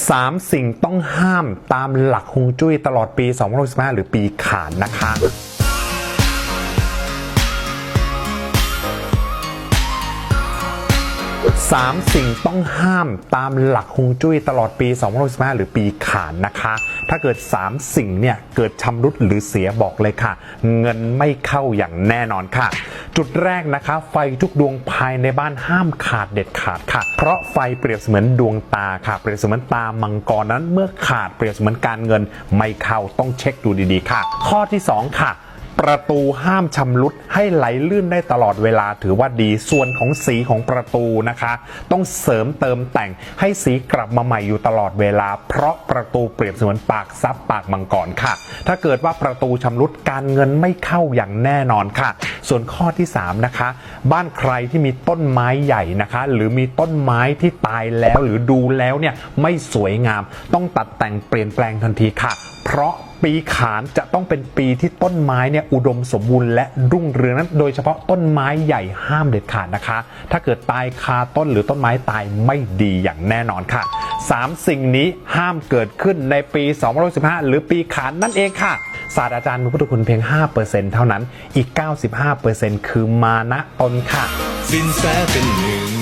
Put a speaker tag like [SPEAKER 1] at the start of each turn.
[SPEAKER 1] 3 สิ่งต้องห้ามตามหลักฮวงจุ้ยตลอดปี 2015 หรือปีขานนะคะ สามสิ่งต้องห้ามตามหลักฮวงจุ้ยตลอดปี 2065หรือปีขานนะคะ ถ้าเกิด 3 สิ่งเนี่ย เกิดชำรุดหรือเสียบอกเลยค่ะ เงินไม่เข้าอย่างแน่นอนค่ะ จุดแรกนะคะ ไฟทุกดวงภายในบ้านห้ามขาดเด็ดขาดค่ะ เพราะไฟเปรียบเสมือนดวงตาค่ะ เปรียบเสมือนตามังกรนั้นเมื่อขาดเปรียบเสมือนการเงินไม่เข้าต้องเช็คดูดีๆค่ะ ข้อที่สองค่ะ ประตูห้ามชำรุดให้ไหลลื่นได้ตลอดเวลาถือว่าดีส่วนของสีของประตูนะคะ ต้องเสริมเติมแต่งให้สีกลับมาใหม่อยู่ตลอดเวลา เพราะประตูเปรียบเสมือนปากซับปากมังกรค่ะ ถ้าเกิดว่าประตูชำรุดการเงินไม่เข้าอย่างแน่นอนค่ะ ส่วนข้อที่ 3 นะคะ บ้านใครที่มีต้นไม้ใหญ่นะคะ หรือมีต้นไม้ที่ตายแล้วหรือดูแล้วเนี่ยไม่สวยงาม ต้องตัดแต่งเปลี่ยนแปลงทันทีค่ะ เพราะ ปีขานจะต้องเป็นปีที่ต้นไม้เนี่ยอุดมสมบูรณ์และรุ่งเรืองนั้น โดยเฉพาะต้นไม้ใหญ่ห้ามเด็ดขาดนะคะ ถ้าเกิดตายคาต้นหรือต้นไม้ตายไม่ดีอย่างแน่นอนค่ะ 3 สิ่งนี้ห้ามเกิดขึ้นในปี2015หรือปีขานนั่นเองค่ะศาสตราจารย์มีพุทธคุณเพียง 5%เท่านั้น อีก 95%คือมานะตนค่ะ
[SPEAKER 2] สินแสเป็นหนึ่ง